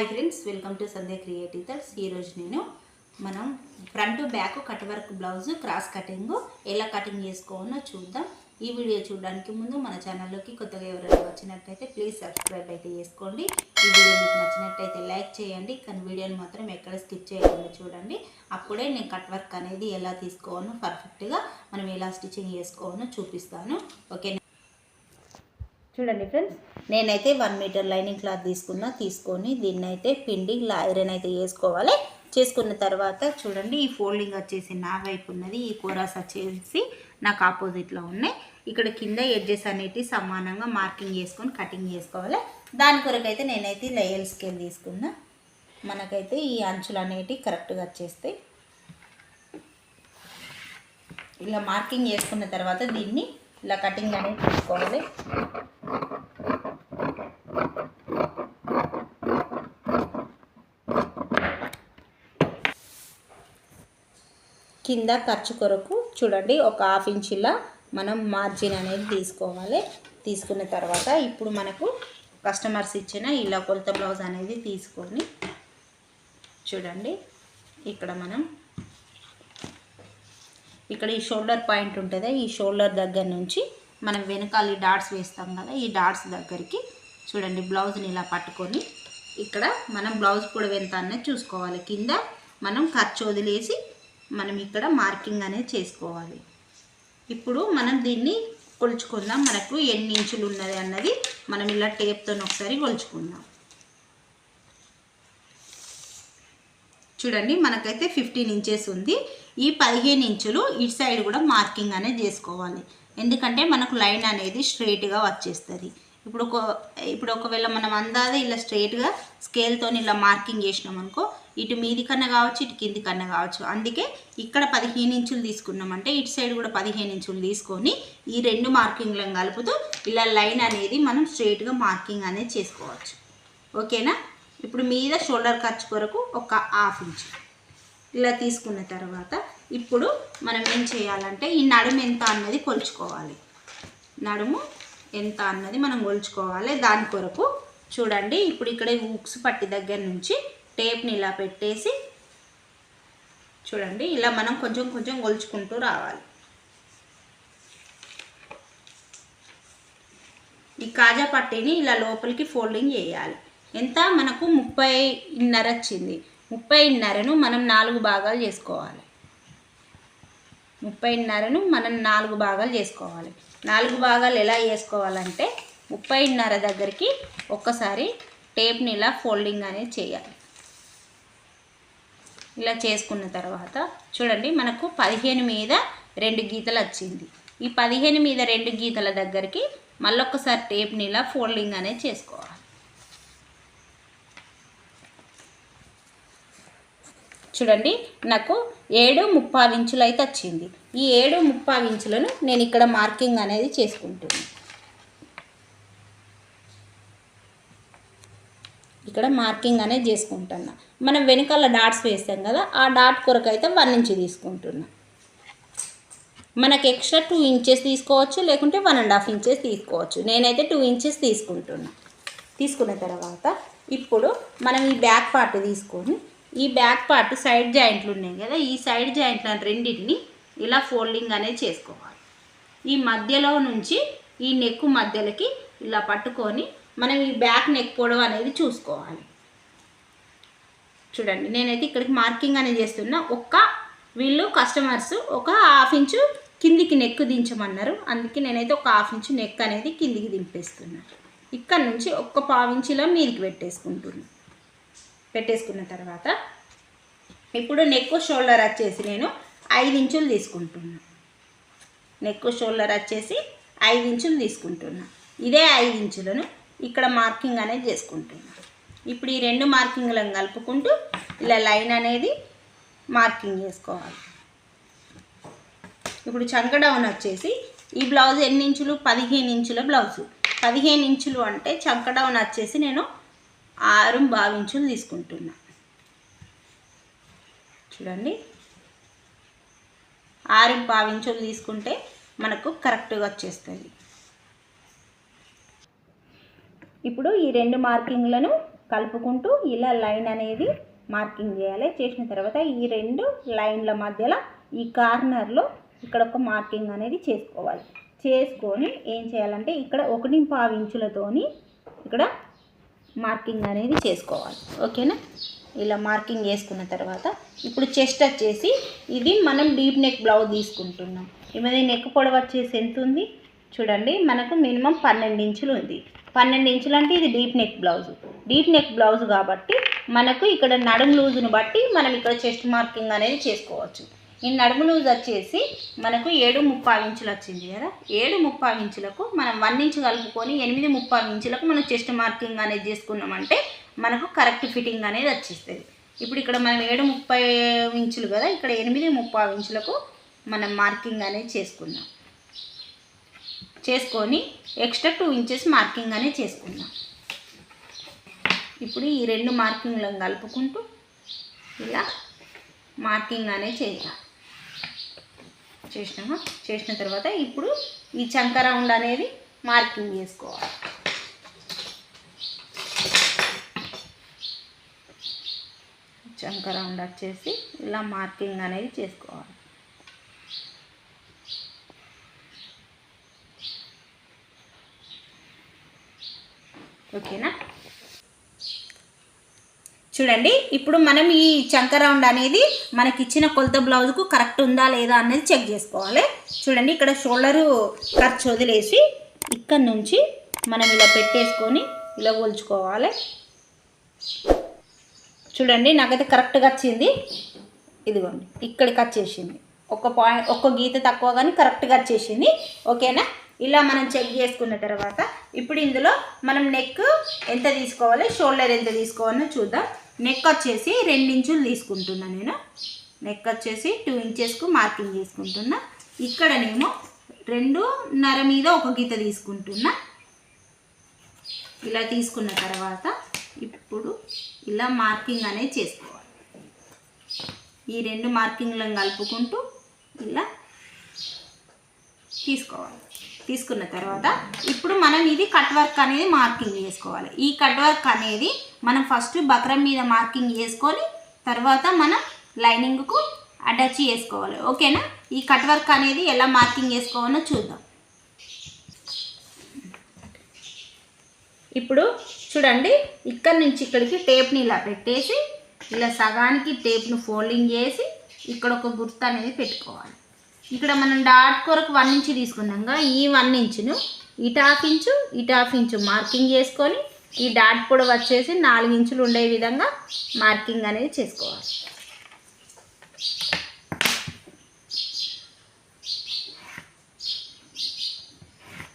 Hi friends welcome to Sandhya creative Thurs ఈరోజు నేను మనం front back cut work blouse cross cutting ఎలా cutting చేసుకోవాలో చూద్దాం. ఈ వీడియో చూడడానికి ముందు మన ఛానల్లోకి కొత్తగా ఎవరైనా వచ్చినట్టయితే ప్లీజ్ సబ్స్క్రైబ్ అయితే చేసుకోండి. ఈ వీడియో మీకు నచ్చినట్టయితే లైక్ చేయండి కానీ వీడియోని మాత్రం ఎక్కడ స్కిప్ చేయకుండా చూడండి. అప్పుడే నేను కట్ వర్క్ అనేది ఎలా తీసుకోవాలో పర్ఫెక్ట్గా మనం ఎలా స్టిచ్చింగ్ చేసుకోవాలో చూపిస్తాను. ఓకే చూడండి ఫ్రెండ్స్. నేనైతే వన్ మీటర్ లైనింగ్ క్లాత్ తీసుకున్నా తీసుకొని దీన్ని అయితే పిండి ఐరన్ అయితే వేసుకోవాలి. చేసుకున్న తర్వాత చూడండి ఈ ఫోల్డింగ్ వచ్చేసి నా వైపు ఉన్నది ఈ కూరాస్ వచ్చేసి నాకు ఆపోజిట్లో ఉన్నాయి. ఇక్కడ కింద ఎడ్జెస్ అనేటివి సమానంగా మార్కింగ్ చేసుకొని కటింగ్ చేసుకోవాలి. దాని కొరకైతే నేనైతే లయల్ స్కేల్ తీసుకున్నా. మనకైతే ఈ అంచులు అనేటివి కరెక్ట్గా వచ్చేస్తాయి. ఇలా మార్కింగ్ చేసుకున్న తర్వాత దీన్ని ఇలా కటింగ్ అనేది తీసుకోవాలి కింద ఖర్చు కొరకు చూడండి ఒక హాఫ్ ఇంచులా మనం మార్జిన్ అనేది తీసుకోవాలి. తీసుకున్న తర్వాత ఇప్పుడు మనకు కస్టమర్స్ ఇచ్చిన ఇలా కొలత బ్లౌజ్ అనేది తీసుకొని చూడండి ఇక్కడ మనం ఇక్కడ ఈ షోల్డర్ పాయింట్ ఉంటుంది ఈ షోల్డర్ దగ్గర నుంచి మనం వెనకాల డాట్స్ వేస్తాం కదా ఈ డాట్స్ దగ్గరికి చూడండి బ్లౌజ్ని ఇలా పట్టుకొని ఇక్కడ మనం బ్లౌజ్ పొడవు ఎంత అనేది చూసుకోవాలి. కింద మనం ఖర్చు వదిలేసి మనం ఇక్కడ మార్కింగ్ అనేది చేసుకోవాలి. ఇప్పుడు మనం దీన్ని కొలుచుకుందాం. మనకు ఎన్ని ఇంచులు ఉన్నది అన్నది మనం ఇలా టేప్తో ఒకసారి కొలుచుకుందాం. చూడండి మనకైతే ఫిఫ్టీన్ ఇంచెస్ ఉంది. ఈ పదిహేను ఇంచులు ఇటు సైడ్ కూడా మార్కింగ్ అనేది చేసుకోవాలి. ఎందుకంటే మనకు లైన్ అనేది స్ట్రైట్గా వచ్చేస్తుంది. ఇప్పుడు ఒక ఇప్పుడు ఒకవేళ మనం అందాదే ఇలా స్ట్రైట్గా స్కేల్తో ఇలా మార్కింగ్ చేసినాం అనుకో ఇటు మీది కన్నా కావచ్చు ఇటు కింది కన్నా కావచ్చు. అందుకే ఇక్కడ పదిహేను ఇంచులు తీసుకున్నామంటే ఇటు సైడ్ కూడా పదిహేను ఇంచులు తీసుకొని ఈ రెండు మార్కింగ్లను కలుపుతూ ఇలా లైన్ అనేది మనం స్ట్రైట్గా మార్కింగ్ అనేది చేసుకోవచ్చు. ఓకేనా? ఇప్పుడు మీద షోల్డర్ ఖర్చు కొరకు ఒక హాఫ్ ఇంచ్ ఇలా తీసుకున్న తర్వాత ఇప్పుడు మనం ఏం చేయాలంటే ఈ నడుము ఎంత అన్నది కొలుచుకోవాలి. నడుము ఎంత అన్నది మనం కొలుచుకోవాలి. దాని కొరకు చూడండి ఇప్పుడు ఇక్కడ ఉక్స్ పట్టి దగ్గర నుంచి టేప్ని ఇలా పెట్టేసి చూడండి ఇలా మనం కొంచెం కొంచెం కొలుచుకుంటూ రావాలి. ఈ కాజా పట్టీని ఇలా లోపలికి ఫోల్డింగ్ చేయాలి. ఎంత? మనకు ముప్పై ఇన్నర వచ్చింది. ముప్పై ఇన్నరను మనం నాలుగు భాగాలు చేసుకోవాలి. ముప్పైన్నరను మనం నాలుగు భాగాలు చేసుకోవాలి. నాలుగు భాగాలు ఎలా చేసుకోవాలంటే ముప్పైన్నర దగ్గరికి ఒక్కసారి టేప్ని ఇలా ఫోల్డింగ్ అనేది చేయాలి. ఇలా చేసుకున్న తర్వాత చూడండి మనకు పదిహేను మీద రెండు గీతలు వచ్చింది. ఈ పదిహేను మీద రెండు గీతల దగ్గరికి మళ్ళొక్కసారి టేప్ని ఇలా ఫోల్డింగ్ అనేది చేసుకోవాలి. చూడండి నాకు ఏడు ముప్పావు ఇంచులు అయితే వచ్చింది. ఈ ఏడు ముప్పావు ఇంచులను నేను ఇక్కడ మార్కింగ్ అనేది చేసుకుంటున్నాను ఇక్కడ మార్కింగ్ అనేది చేసుకుంటున్నా. మనం వెనకాల డాట్స్ వేస్తాం కదా ఆ డాట్ కొరకు అయితే వన్ ఇంచ్ తీసుకుంటున్నా. మనకి ఎక్స్ట్రా టూ ఇంచెస్ తీసుకోవచ్చు లేకుంటే వన్ అండ్ హాఫ్ ఇంచెస్ తీసుకోవచ్చు. నేనైతే టూ ఇంచెస్ తీసుకుంటున్నా. తీసుకున్న తర్వాత ఇప్పుడు మనం ఈ బ్యాక్ పార్ట్ తీసుకొని ఈ బ్యాక్ పార్ట్ సైడ్ జాయింట్లు ఉన్నాయి కదా ఈ సైడ్ జాయింట్ల రెండింటిని ఇలా ఫోల్డింగ్ అనేది చేసుకోవాలి. ఈ మధ్యలో నుంచి ఈ నెక్ మధ్యలోకి ఇలా పట్టుకొని మనం ఈ బ్యాక్ నెక్ పొడవు అనేది చూసుకోవాలి. చూడండి నేనైతే ఇక్కడికి మార్కింగ్ అనేది చేస్తున్నా. ఒక్క వీళ్ళు కస్టమర్స్ ఒక హాఫ్ ఇంచు కిందికి నెక్ దించమన్నారు. అందుకే నేనైతే ఒక హాఫ్ ఇంచు నెక్ అనేది కిందికి దింపేస్తున్నాను ఇక్కడ నుంచి ఒక్క పావించిలో మీదికి పెట్టేసుకుంటున్నాను పెట్టేసుకున్న తర్వాత ఇప్పుడు నెక్ షోల్డర్ వచ్చేసి నేను ఐదు ఇంచులు తీసుకుంటున్నా. నెక్ షోల్డర్ వచ్చేసి ఐదు ఇంచులు తీసుకుంటున్నా. ఇదే ఐదు ఇంచులను ఇక్కడ మార్కింగ్ అనేది చేసుకుంటున్నా. ఇప్పుడు ఈ రెండు మార్కింగ్లను కలుపుకుంటూ ఇలా లైన్ అనేది మార్కింగ్ చేసుకోవాలి. ఇప్పుడు చంక డౌన్ వచ్చేసి ఈ బ్లౌజ్ ఎన్ని ఇంచులు? పదిహేను ఇంచుల బ్లౌజు. పదిహేను ఇంచులు అంటే చంక డౌన్ వచ్చేసి నేను ఆరు భావించులు తీసుకుంటున్నా. చూడండి. ఆరు బావించులు తీసుకుంటే మనకు కరెక్ట్గా వచ్చేస్తుంది. ఇప్పుడు ఈ రెండు మార్కింగ్లను కలుపుకుంటూ ఇలా లైన్ అనేది మార్కింగ్ చేయాలి. చేసిన తర్వాత ఈ రెండు లైన్ల మధ్యలో ఈ కార్నర్లో ఇక్కడ ఒక మార్కింగ్ అనేది చేసుకోవాలి. చేసుకొని ఏం చేయాలంటే ఇక్కడ ఒకటి పావించులతోని ఇక్కడ మార్కింగ్ అనేది చేసుకోవాలి. ఓకేనా? ఇలా మార్కింగ్ చేసుకున్న తర్వాత ఇప్పుడు చెస్ట్ వచ్చేసి ఇది మనం డీప్ నెక్ బ్లౌజ్ తీసుకుంటున్నాం. ఇది నెక్ పొడవు వచ్చేసి ఎంత ఉంది చూడండి మనకు మినిమం పన్నెండు ఇంచులు ఉంది. పన్నెండు ఇంచులు అంటే ఇది deep neck blouse. Deep neck blouse కాబట్టి మనకు ఇక్కడ నడుము లూజును బట్టి మనం ఇక్కడ చెస్ట్ మార్కింగ్ అనేది చేసుకోవచ్చు. ఈ నడుము లూజ్ వచ్చేసి మనకు ఏడు ముప్పై ఇంచులు వచ్చింది కదా? ఏడు ముప్పై ఇంచులకు మనం వన్ ఇంచు కలుపుకొని ఎనిమిది ముప్పై ఇంచులకు మనం చెస్ట్ మార్కింగ్ అనేది చేసుకున్నామంటే మనకు కరెక్ట్ ఫిట్టింగ్ అనేది వచ్చేస్తుంది. ఇప్పుడు ఇక్కడ మనం ఏడు ముప్పై ఇంచులు కదా ఇక్కడ ఎనిమిది ముప్పై ఇంచులకు మనం మార్కింగ్ అనేది చేసుకున్నాం. చేసుకొని ఎక్స్ట్రా టూ ఇంచెస్ మార్కింగ్ అనేది చేసుకున్నాం. ఇప్పుడు ఈ రెండు మార్కింగ్లను కలుపుకుంటూ ఇలా మార్కింగ్ అనేది చేయాలి చేసినామా? చేసిన తర్వాత ఇప్పుడు ఈ చంక రౌండ్ అనేది మార్కింగ్ చేసుకోవాలి. చంక రౌండ్ వచ్చేసి ఇలా మార్కింగ్ అనేది చేసుకోవాలి. ఓకేనా? చూడండి ఇప్పుడు మనం ఈ చంక రౌండ్ అనేది మనకి ఇచ్చిన కొలత బ్లౌజ్కు కరెక్ట్ ఉందా లేదా అనేది చెక్ చేసుకోవాలి. చూడండి ఇక్కడ షోల్డరు ఖర్చు వదిలేసి ఇక్కడ నుంచి మనం ఇలా పెట్టేసుకొని ఇలా కొలుచుకోవాలి చూడండి నాకైతే కరెక్ట్గా వచ్చింది. ఇదిగోండి ఇక్కడికి వచ్చేసింది. ఒక పాయింట్ ఒక్క గీత తక్కువ కానీ కరెక్ట్గా వచ్చేసింది. ఓకేనా? ఇలా మనం చెక్ చేసుకున్న తర్వాత ఇప్పుడు ఇందులో మనం నెక్ ఎంత తీసుకోవాలి షోల్డర్ ఎంత తీసుకోవాలో చూద్దాం. నెక్ వచ్చేసి రెండు ఇంచులు తీసుకుంటున్నా నేను. నెక్ వచ్చేసి టూ ఇంచెస్కు మార్కింగ్ చేసుకుంటున్నా. ఇక్కడ నేను రెండున్నర మీద ఒక గీత తీసుకుంటున్నా. ఇలా తీసుకున్న తర్వాత ఇప్పుడు ఇలా మార్కింగ్ అనేది చేసుకోవాలి. ఈ రెండు మార్కింగ్లను కలుపుకుంటూ ఇలా తీసుకోవాలి. తీసుకున్న తర్వాత ఇప్పుడు మనం ఇది కట్ వర్క్ అనేది మార్కింగ్ చేసుకోవాలి. ఈ కట్ వర్క్ అనేది మనం ఫస్ట్ బక్రం మీద మార్కింగ్ చేసుకొని తర్వాత మనం లైనింగ్కు అటాచ్ చేసుకోవాలి. ఓకేనా ఈ కట్ వర్క్ అనేది ఎలా మార్కింగ్ చేసుకోవాలో చూద్దాం. ఇప్పుడు చూడండి ఇక్కడ నుంచి ఇక్కడికి టేప్ని ఇలా పెట్టేసి ఇలా సగానికి టేప్ను ఫోల్డింగ్ చేసి ఇక్కడ ఒక గుర్తు అనేది పెట్టుకోవాలి. ఇక్కడ మనం డాట్ కొరకు వన్ ఇంచు తీసుకున్నాం ఈ వన్ ఇంచును ఇటు హాఫ్ ఇంచు ఇటు హాఫ్ ఇంచు మార్కింగ్ చేసుకొని ఈ డాట్ పొడవు వచ్చేసి నాలుగు ఇంచులు ఉండే విధంగా మార్కింగ్ అనేది చేసుకోవాలి.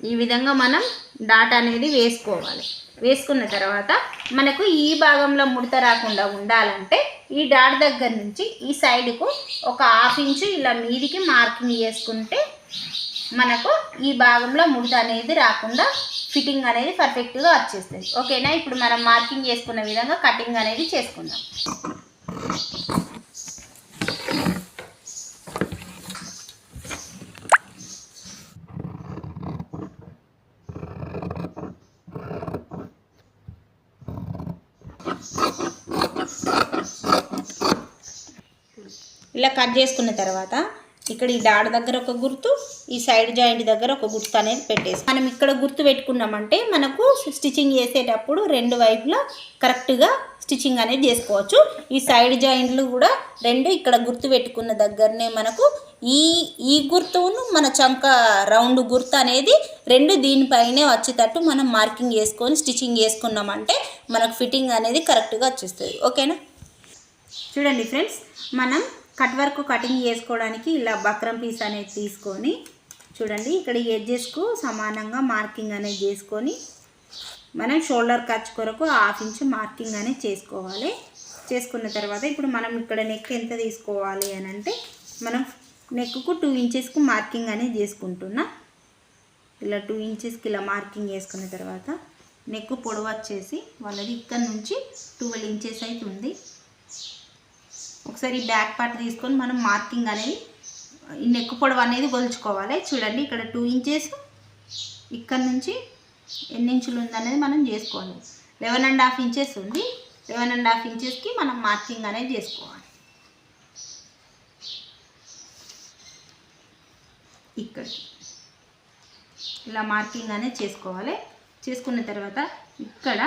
ఈ విధంగా మనం డాట్ అనేది వేసుకోవాలి. వేసుకున్న తర్వాత మనకు ఈ భాగంలో ముడత రాకుండా ఉండాలంటే ఈ డాట్ దగ్గర నుంచి ఈ సైడ్కు ఒక హాఫ్ ఇంచు ఇలా మీదికి మార్కింగ్ చేసుకుంటే మనకు ఈ భాగంలో ముడత అనేది రాకుండా ఫిట్టింగ్ అనేది పర్ఫెక్ట్గా వచ్చేస్తుంది. ఓకేనా? ఇప్పుడు మనం మార్కింగ్ చేసుకున్న విధంగా కటింగ్ అనేది చేసుకుందాం. ఇలా కట్ చేసుకున్న తర్వాత ఇక్కడ ఈ దాడి దగ్గర ఒక గుర్తు ఈ సైడ్ జాయింట్ దగ్గర ఒక గుర్తు అనేది పెట్టేసి మనం ఇక్కడ గుర్తు పెట్టుకున్నామంటే మనకు స్టిచ్చింగ్ చేసేటప్పుడు రెండు వైపులా కరెక్ట్గా స్టిచ్చింగ్ అనేది చేసుకోవచ్చు. ఈ సైడ్ జాయింట్లు కూడా రెండు ఇక్కడ గుర్తు పెట్టుకున్న దగ్గరనే మనకు ఈ ఈ గుర్తును మన చంక రౌండ్ గుర్తు అనేది రెండు దీనిపైనే వచ్చేటట్టు మనం మార్కింగ్ చేసుకొని స్టిచ్చింగ్ చేసుకున్నామంటే మనకు ఫిట్టింగ్ అనేది కరెక్ట్గా వచ్చేస్తుంది. ఓకేనా? చూడండి ఫ్రెండ్స్ మనం కట్ వర్క్ కటింగ్ చేసుకోవడానికి ఇలా బక్రం పీస్ అనేది తీసుకొని చూడండి ఇక్కడ ఎడ్జెస్కు సమానంగా మార్కింగ్ అనేది చేసుకొని మనం షోల్డర్ ఖర్చు కొరకు హాఫ్ ఇంచ్ మార్కింగ్ అనేది చేసుకోవాలి. చేసుకున్న తర్వాత ఇప్పుడు మనం ఇక్కడ నెక్ ఎంత తీసుకోవాలి అని అంటే మనం నెక్కు టూ ఇంచెస్కు మార్కింగ్ అనేది చేసుకుంటున్నా. ఇలా టూ ఇంచెస్కి ఇలా మార్కింగ్ చేసుకున్న తర్వాత నెక్ పొడవు వచ్చేసి వాళ్ళది ఇక్కడ నుంచి ట్వెల్వ్ ఇంచెస్ అయితే ఉంది. ఒకసారి బ్యాక్ పార్ట్ తీసుకొని మనం మార్కింగ్ అనేది ఈ నెక్ పొడవు అనేది కొలుచుకోవాలి. చూడండి ఇక్కడ టూ ఇంచెస్ ఇక్కడ నుంచి ఎన్ని ఇంచులు ఉందనేది మనం చేసుకోవాలి. లెవెన్ అండ్ హాఫ్ ఇంచెస్ ఉంది. లెవెన్ అండ్ హాఫ్ ఇంచెస్కి మనం మార్కింగ్ అనేది చేసుకోవాలి. ఇక్కడికి ఇలా మార్కింగ్ అనేది చేసుకోవాలి. చేసుకున్న తర్వాత ఇక్కడ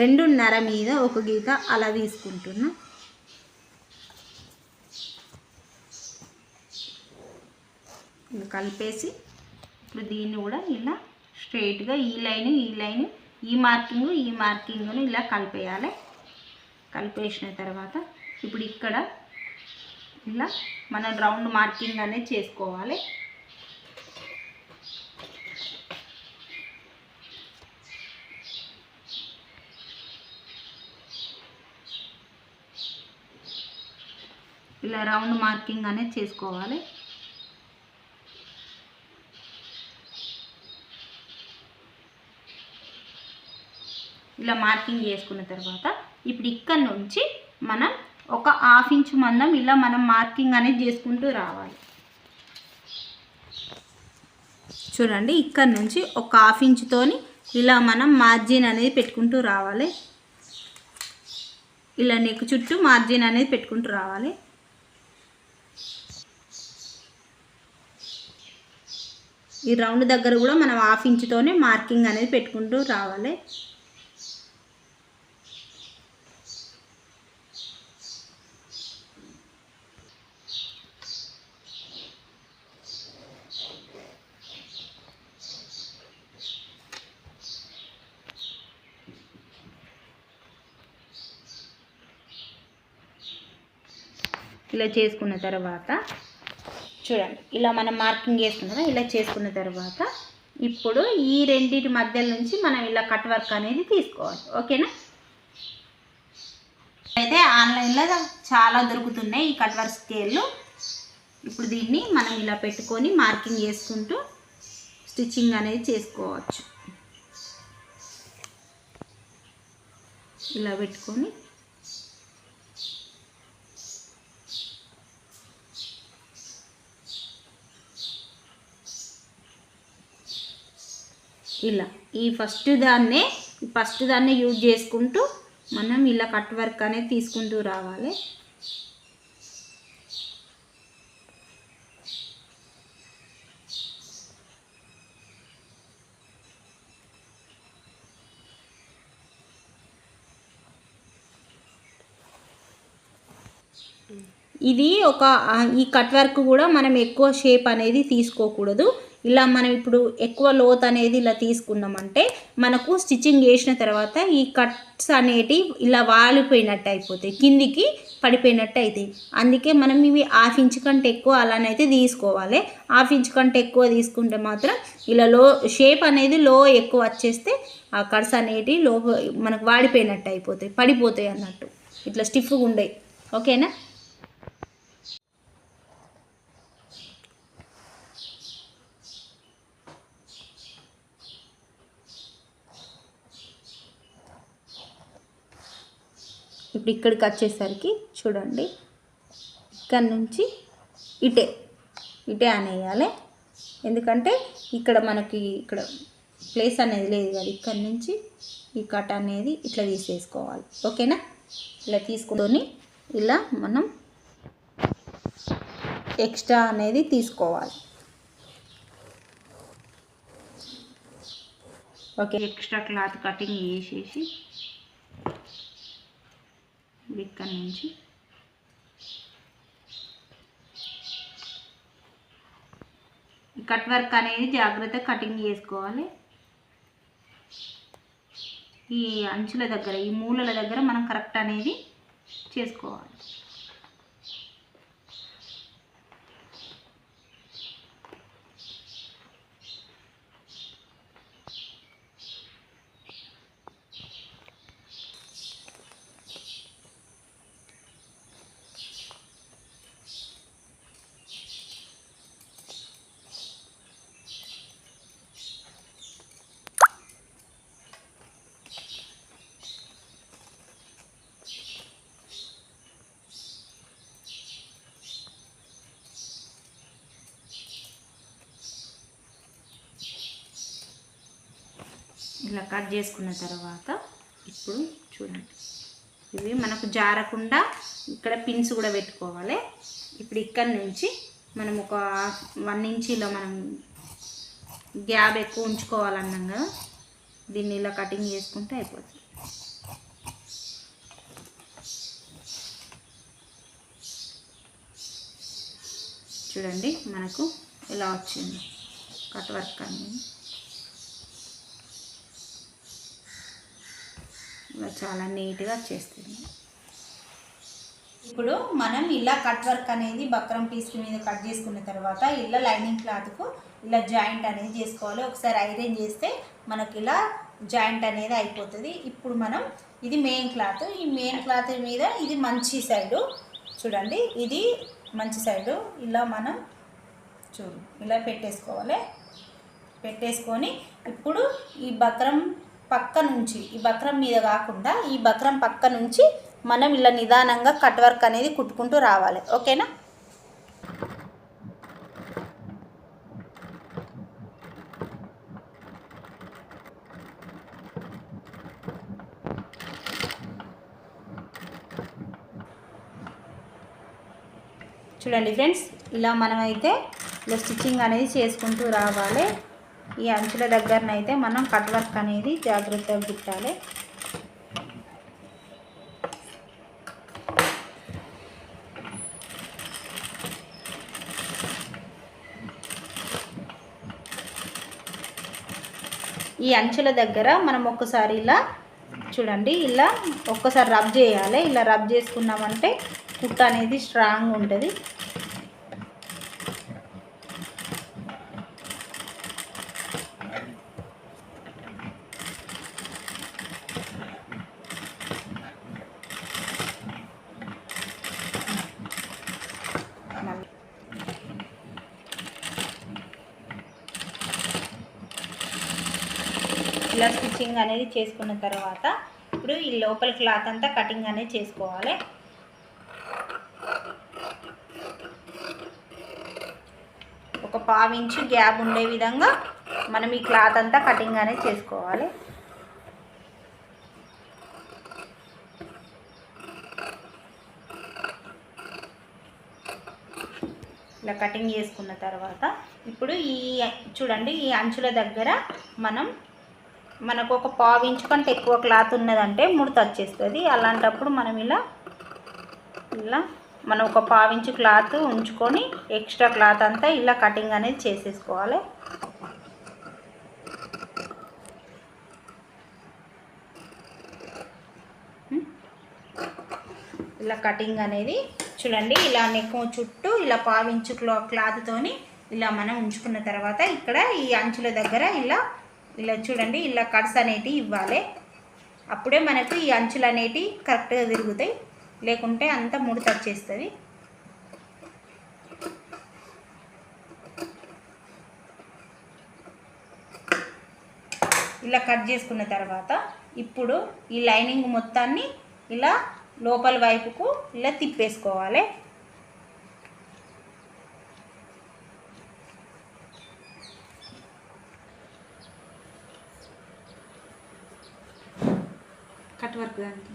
రెండున్నర మీద ఒక గీత అలా తీసుకుంటున్నాం. ఇలా కలిపేసి ఇప్పుడు దీన్ని కూడా ఇలా స్ట్రైట్గా ఈ లైన్ ఈ లైన్ ఈ మార్కింగ్ ఈ మార్కింగ్ను ఇలా కలిపేయాలి. కలిపేసిన తర్వాత ఇప్పుడు ఇక్కడ ఇలా మనం రౌండ్ మార్కింగ్ అనేది చేసుకోవాలి. ఇలా రౌండ్ మార్కింగ్ అనేది చేసుకోవాలి. ఇలా మార్కింగ్ చేసుకున్న తర్వాత ఇప్పుడు ఇక్కడ నుంచి మనం ఒక హాఫ్ ఇంచ్ మందం ఇలా మనం మార్కింగ్ అనేది చేసుకుంటూ రావాలి. చూడండి ఇక్కడ నుంచి ఒక హాఫ్ ఇంచ్తోని ఇలా మనం మార్జిన్ అనేది పెట్టుకుంటూ రావాలి. ఇలా నెక్ చుట్టూ మార్జిన్ అనేది పెట్టుకుంటూ రావాలి. ఈ రౌండ్ దగ్గర కూడా మనం హాఫ్ ఇంచుతోనే మార్కింగ్ అనేది పెట్టుకుంటూ రావాలి. ఇలా చేసుకున్న తర్వాత చూడండి ఇలా మనం మార్కింగ్ చేసుకున్నాం ఇలా చేసుకున్న తర్వాత ఇప్పుడు ఈ రెండింటి మధ్య నుంచి మనం ఇలా కట్ వర్క్ అనేది తీసుకోవాలి. ఓకేనా? అయితే ఆన్లైన్లో చాలా దొరుకుతున్నాయి ఈ కట్ వర్క్ స్కేళ్ళు ఇప్పుడు దీన్ని మనం ఇలా పెట్టుకొని మార్కింగ్ చేసుకుంటూ స్టిచ్చింగ్ అనేది చేసుకోవచ్చు. ఇలా పెట్టుకొని ఇలా. ఈ ఫస్ట్ దాన్నే ఫస్ట్ దాన్నే యూజ్ చేసుకుంటూ మనం ఇలా కట్ వర్క్ అనేది తీసుకుంటూ రావాలి. ఇది ఒక ఈ కట్ వర్క్ కూడా మనం ఎక్కువ షేప్ అనేది తీసుకోకూడదు. ఇలా మనం ఇప్పుడు ఎక్కువ లోత్ అనేది ఇలా తీసుకున్నామంటే మనకు స్టిచ్చింగ్ చేసిన తర్వాత ఈ కట్స్ అనేటి ఇలా వాలిపోయినట్టు అయిపోతాయి. కిందికి పడిపోయినట్టు అవుతాయి అందుకే మనం ఇవి హాఫ్ ఇంచ్ కంటే ఎక్కువ అలానైతే తీసుకోవాలి. హాఫ్ ఇంచ్ కంటే ఎక్కువ తీసుకుంటే మాత్రం ఇలా లో షేప్ అనేది లో ఎక్కువ వచ్చేస్తే ఆ కట్స్ అనేటివి లో మనకు వాడిపోయినట్టు అయిపోతాయి. పడిపోతాయి అన్నట్టు. ఇట్లా స్టిఫ్గా ఉండయి ఓకేనా? ఇప్పుడు ఇక్కడికి వచ్చేసరికి చూడండి. ఇక్కడ నుంచి ఇటే ఇటే అనేయాలి. ఎందుకంటే ఇక్కడ మనకి ఇక్కడ ప్లేస్ అనేది లేదు కదా. ఇక్కడ నుంచి ఈ కట్ అనేది ఇట్లా తీసేసుకోవాలి. ఓకేనా? ఇలా తీసుకొని ఇలా మనం ఎక్స్ట్రా అనేది తీసుకోవాలి. ఓకే. ఎక్స్ట్రా క్లాత్ కటింగ్ చేసేసి ఇక్కడ నుంచి కట్ వర్క్ అనేది జాగ్రత్తగా కటింగ్ చేసుకోవాలి. ఈ అంచుల దగ్గర ఈ మూలల దగ్గర మనం కరెక్ట్ అనేది చేసుకోవాలి. ఇలా కట్ చేసుకున్న తర్వాత ఇప్పుడు చూడండి. ఇవి మనకు జారకుండా ఇక్కడ పిన్స్ కూడా పెట్టుకోవాలి. ఇప్పుడు ఇక్కడ నుంచి మనం ఒక వన్ ఇంచీలో మనం గ్యాప్ ఎక్కువ ఉంచుకోవాలన్నాం కదా దీన్ని ఇలా కటింగ్ చేసుకుంటే అయిపోతుంది. చూడండి మనకు ఇలా వచ్చింది. కట్ వర్క్ అనేది ఇలా చాలా నీట్గా వచ్చేస్తుంది. ఇప్పుడు మనం ఇలా కట్ వర్క్ అనేది బక్రం పీస్ మీద కట్ చేసుకున్న తర్వాత ఇలా లైనింగ్ క్లాత్కు ఇలా జాయింట్ అనేది చేసుకోవాలి. ఒకసారి ఐరన్ చేస్తే మనకి ఇలా జాయింట్ అనేది అయిపోతుంది. ఇప్పుడు మనం ఇది మెయిన్ క్లాత్. ఈ మెయిన్ క్లాత్ మీద ఇది మంచి సైడు చూడండి. ఇది మంచి సైడు. ఇలా మనం చూడు. ఇలా పెట్టేసుకోవాలి. పెట్టేసుకొని ఇప్పుడు ఈ బక్రం పక్క నుంచి ఈ బక్రం మీద కాకుండా ఈ బక్రం పక్క నుంచి మనం ఇలా నిదానంగా కట్ వర్క్ అనేది కుట్టుకుంటూ రావాలి. ఓకేనా? చూడండి ఫ్రెండ్స్ ఇలా మనమైతే ఇలా స్టిచ్చింగ్ అనేది చేసుకుంటూ రావాలి. ఈ అంచుల దగ్గరనైతే మనం కట్ వర్క్ అనేది జాగ్రత్తగా పెట్టాలి ఈ అంచుల దగ్గర మనం ఒక్కసారి ఇలా చూడండి ఇలా ఒక్కసారి రబ్ చేయాలి. ఇలా రబ్ చేసుకున్నామంటే కుట్ట అనేది స్ట్రాంగ్ ఉంటుంది మళ్ళీ ఇలా స్టిచ్చింగ్ అనేది చేసుకున్న తర్వాత ఇప్పుడు ఈ లోపల క్లాత్ అంతా కటింగ్ అనేది చేసుకోవాలి. ఒక పావించి గ్యాప్ ఉండే విధంగా మనం ఈ క్లాత్ అంతా కటింగ్ అనేది చేసుకోవాలి. ఇలా కటింగ్ చేసుకున్న తర్వాత ఇప్పుడు ఈ చూడండి ఈ అంచుల దగ్గర మనం మనకు ఒక పావు ఇంచు కంటే ఎక్కువ క్లాత్ ఉన్నదంటే ముడత వచ్చేస్తుంది. అలాంటప్పుడు మనం ఇలా ఇలా మనం ఒక పావు ఇంచు క్లాత్ ఉంచుకొని ఎక్స్ట్రా క్లాత్ అంతా ఇలా కటింగ్ అనేది చేసేసుకోవాలి. ఇలా కటింగ్ అనేది చూడండి ఇలా నెక్ చుట్టూ ఇలా పావించు క్లా క్లాత్తోని ఇలా మనం ఉంచుకున్న తర్వాత ఇక్కడ ఈ అంచుల దగ్గర ఇలా ఇలా చూడండి ఇలా కట్స్ అనేటివి ఇవ్వాలి. అప్పుడే మనకు ఈ అంచులు అనేటివి కరెక్ట్గా తిరుగుతాయి. లేకుంటే అంతా ముడత వచ్చేస్తుంది ఇలా కట్ చేసుకున్న తర్వాత ఇప్పుడు ఈ లైనింగ్ మొత్తాన్ని ఇలా లోపల వైపుకు ఇలా తిప్పేసుకోవాలి. కట్ వర్క్ దానికి.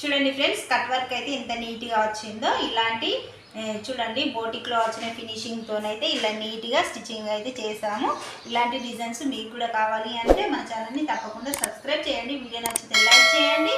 చూడండి ఫ్రెండ్స్ కట్ వర్క్ అయితే ఎంత నీట్గా వచ్చిందో. ఇలాంటి చూడండి బోటిక్లో వచ్చిన ఫినిషింగ్తోనైతే ఇలా నీట్గా స్టిచ్చింగ్ అయితే చేసాము ఇలాంటి డిజైన్స్ మీకు కూడా కావాలి అంటే మన ఛానల్ని తప్పకుండా సబ్స్క్రైబ్ చేయండి. వీడియో నచ్చితే లైక్ చేయండి.